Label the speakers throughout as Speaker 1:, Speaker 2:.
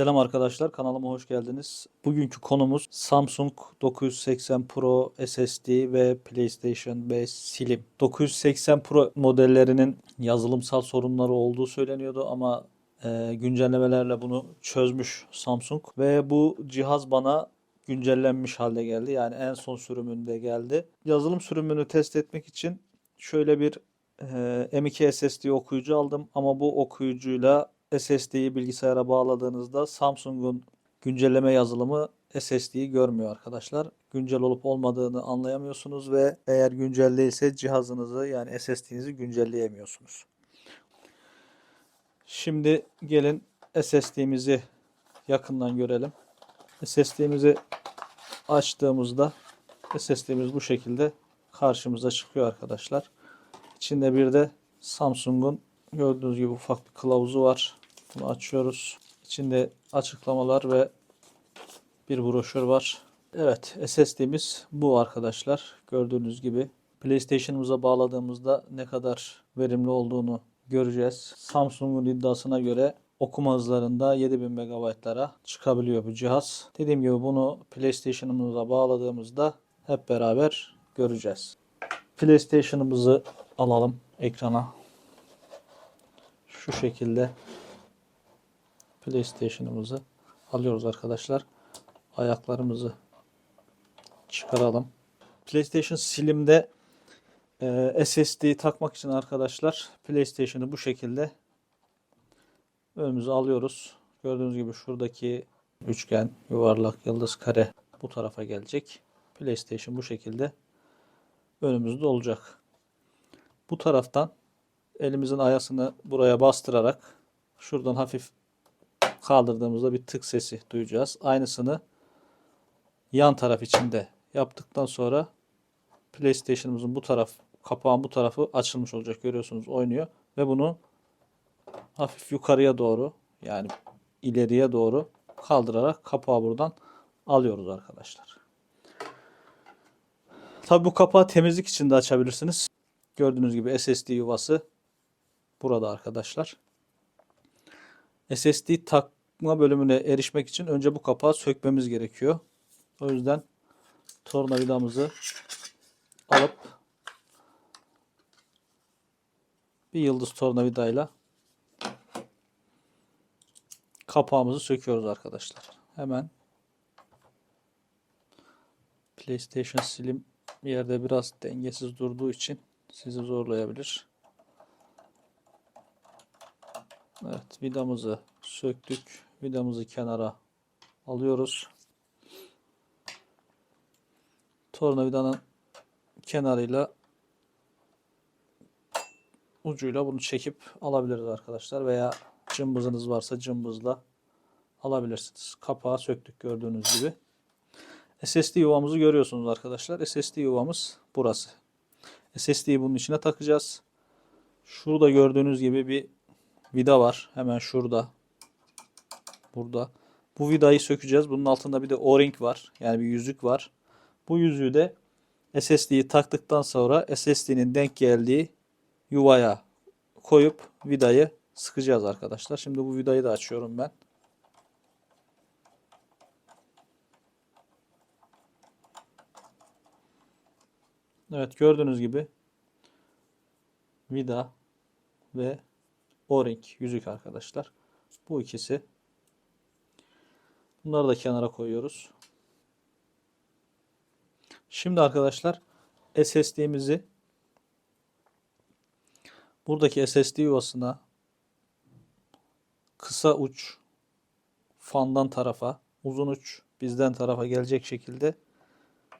Speaker 1: Selam arkadaşlar kanalıma hoş geldiniz. Bugünkü konumuz Samsung 980 Pro SSD ve PlayStation 5 Slim. 980 Pro modellerinin yazılımsal sorunları olduğu söyleniyordu ama e, güncellemelerle bunu çözmüş Samsung ve bu cihaz bana güncellenmiş halde geldi. Yani en son sürümünde geldi. Yazılım sürümünü test etmek için şöyle bir e, M2 SSD okuyucu aldım ama bu okuyucuyla SSD'yi bilgisayara bağladığınızda Samsung'un güncelleme yazılımı SSD'yi görmüyor arkadaşlar. Güncel olup olmadığını anlayamıyorsunuz ve eğer güncel değilse cihazınızı yani SSD'nizi güncelleyemiyorsunuz. Şimdi gelin SSD'mizi yakından görelim. SSD'mizi açtığımızda SSD'miz bu şekilde karşımıza çıkıyor arkadaşlar. İçinde bir de Samsung'un gördüğünüz gibi ufak bir kılavuzu var. Bunu açıyoruz. İçinde açıklamalar ve bir broşür var. Evet SSD'miz bu arkadaşlar. Gördüğünüz gibi PlayStation'ımıza bağladığımızda ne kadar verimli olduğunu göreceğiz. Samsung'un iddiasına göre okuma hızlarında 7000 MB'lara çıkabiliyor bu cihaz. Dediğim gibi bunu PlayStation'ımıza bağladığımızda hep beraber göreceğiz. PlayStation'ımızı alalım ekrana. Şu şekilde PlayStation'ımızı alıyoruz arkadaşlar. Ayaklarımızı çıkaralım. PlayStation Slim'de e, SSD takmak için arkadaşlar PlayStation'ı bu şekilde önümüze alıyoruz. Gördüğünüz gibi şuradaki üçgen, yuvarlak, yıldız, kare bu tarafa gelecek. PlayStation bu şekilde önümüzde olacak. Bu taraftan elimizin ayasını buraya bastırarak şuradan hafif kaldırdığımızda bir tık sesi duyacağız. Aynısını yan taraf içinde yaptıktan sonra PlayStation'ımızın bu taraf kapağın bu tarafı açılmış olacak. Görüyorsunuz oynuyor ve bunu hafif yukarıya doğru yani ileriye doğru kaldırarak kapağı buradan alıyoruz arkadaşlar. Tabi bu kapağı temizlik için de açabilirsiniz. Gördüğünüz gibi SSD yuvası burada arkadaşlar. SSD takma bölümüne erişmek için önce bu kapağı sökmemiz gerekiyor. O yüzden tornavidamızı alıp bir yıldız tornavidayla kapağımızı söküyoruz arkadaşlar. Hemen PlayStation Slim yerde biraz dengesiz durduğu için sizi zorlayabilir. Evet vidamızı söktük. Vidamızı kenara alıyoruz. Tornavidanın kenarıyla ucuyla bunu çekip alabiliriz arkadaşlar veya cımbızınız varsa cımbızla alabilirsiniz. Kapağı söktük gördüğünüz gibi. SSD yuvamızı görüyorsunuz arkadaşlar. SSD yuvamız burası. SSD'yi bunun içine takacağız. Şurada gördüğünüz gibi bir vida var. Hemen şurada. Burada. Bu vidayı sökeceğiz. Bunun altında bir de O-ring var. Yani bir yüzük var. Bu yüzüğü de SSD'yi taktıktan sonra SSD'nin denk geldiği yuvaya koyup vidayı sıkacağız arkadaşlar. Şimdi bu vidayı da açıyorum ben. Evet gördüğünüz gibi vida ve o-ring yüzük arkadaşlar. Bu ikisi. Bunları da kenara koyuyoruz. Şimdi arkadaşlar SSD'mizi buradaki SSD yuvasına kısa uç fandan tarafa, uzun uç bizden tarafa gelecek şekilde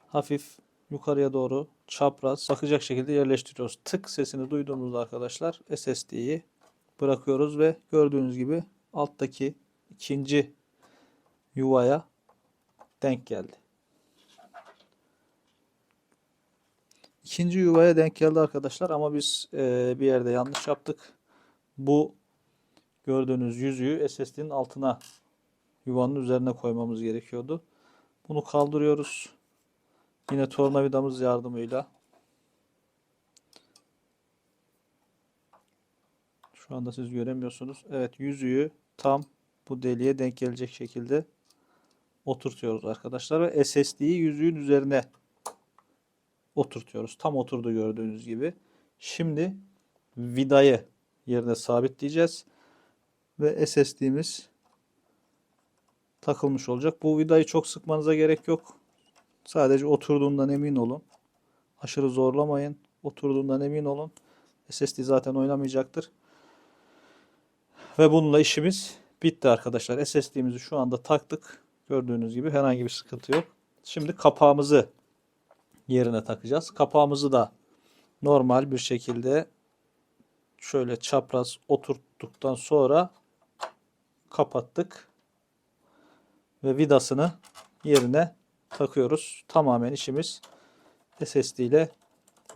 Speaker 1: hafif yukarıya doğru çapraz sakacak şekilde yerleştiriyoruz. Tık sesini duyduğumuzda arkadaşlar SSD'yi bırakıyoruz ve gördüğünüz gibi alttaki ikinci yuvaya denk geldi. İkinci yuvaya denk geldi arkadaşlar ama biz e, bir yerde yanlış yaptık. Bu gördüğünüz yüzüğü SSD'nin altına yuvanın üzerine koymamız gerekiyordu. Bunu kaldırıyoruz. Yine tornavidamız yardımıyla Şu anda siz göremiyorsunuz. Evet yüzüğü tam bu deliğe denk gelecek şekilde oturtuyoruz arkadaşlar ve SSD'yi yüzüğün üzerine oturtuyoruz. Tam oturdu gördüğünüz gibi. Şimdi vidayı yerine sabitleyeceğiz ve SSD'miz takılmış olacak. Bu vidayı çok sıkmanıza gerek yok. Sadece oturduğundan emin olun. Aşırı zorlamayın. Oturduğundan emin olun. SSD zaten oynamayacaktır. Ve bununla işimiz bitti arkadaşlar. SSD'mizi şu anda taktık. Gördüğünüz gibi herhangi bir sıkıntı yok. Şimdi kapağımızı yerine takacağız. Kapağımızı da normal bir şekilde şöyle çapraz oturttuktan sonra kapattık. Ve vidasını yerine takıyoruz. Tamamen işimiz SSD ile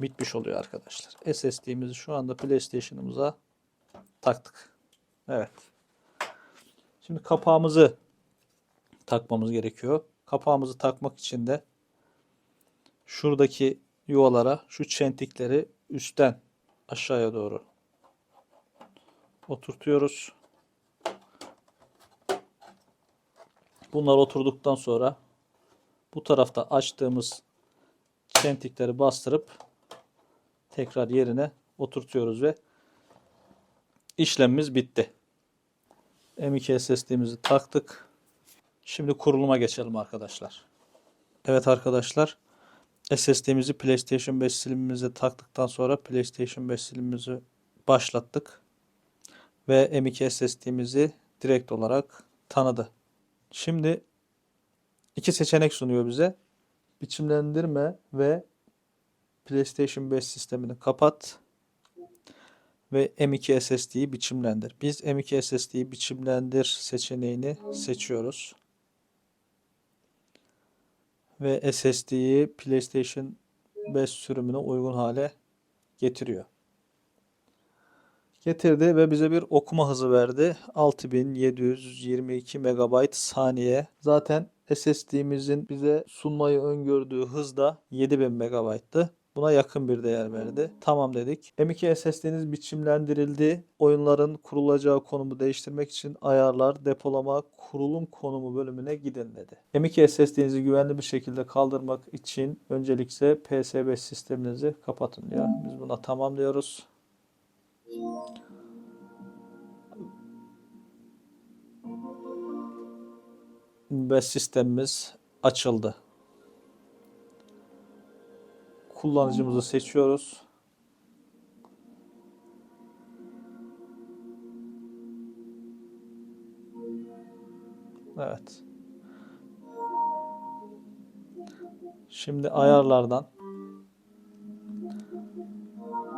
Speaker 1: bitmiş oluyor arkadaşlar. SSD'mizi şu anda PlayStation'ımıza taktık. Evet. Şimdi kapağımızı takmamız gerekiyor. Kapağımızı takmak için de şuradaki yuvalara şu çentikleri üstten aşağıya doğru oturtuyoruz. Bunlar oturduktan sonra bu tarafta açtığımız çentikleri bastırıp tekrar yerine oturtuyoruz ve işlemimiz bitti. M2 SSD'mizi taktık. Şimdi kuruluma geçelim arkadaşlar. Evet arkadaşlar. SSD'mizi PlayStation 5 silimimize taktıktan sonra PlayStation 5 silimimizi başlattık. Ve M2 SSD'mizi direkt olarak tanıdı. Şimdi iki seçenek sunuyor bize. Biçimlendirme ve PlayStation 5 sistemini kapat ve M2 SSD'yi biçimlendir. Biz M2 SSD'yi biçimlendir seçeneğini seçiyoruz. Ve SSD'yi PlayStation 5 sürümüne uygun hale getiriyor. Getirdi ve bize bir okuma hızı verdi. 6722 MB saniye. Zaten SSD'mizin bize sunmayı öngördüğü hız da 7000 MB'tı. Buna yakın bir değer verdi. Tamam dedik. M2 SSD'niz biçimlendirildi. Oyunların kurulacağı konumu değiştirmek için ayarlar, depolama, kurulum konumu bölümüne gidin dedi. M2 SSD'nizi güvenli bir şekilde kaldırmak için öncelikle PS5 sisteminizi kapatın diyor. Biz buna tamam diyoruz. Ve sistemimiz açıldı. Kullanıcımızı seçiyoruz. Evet. Şimdi ayarlardan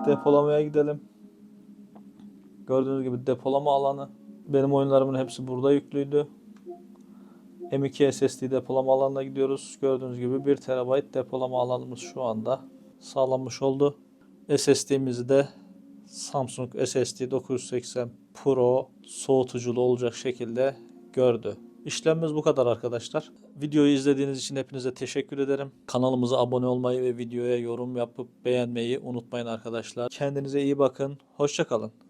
Speaker 1: depolamaya gidelim. Gördüğünüz gibi depolama alanı. Benim oyunlarımın hepsi burada yüklüydü. M2 SSD depolama alanına gidiyoruz. Gördüğünüz gibi 1 TB depolama alanımız şu anda sağlanmış oldu. SSD'mizi de Samsung SSD 980 Pro soğutuculu olacak şekilde gördü. İşlemimiz bu kadar arkadaşlar. Videoyu izlediğiniz için hepinize teşekkür ederim. Kanalımıza abone olmayı ve videoya yorum yapıp beğenmeyi unutmayın arkadaşlar. Kendinize iyi bakın. Hoşçakalın.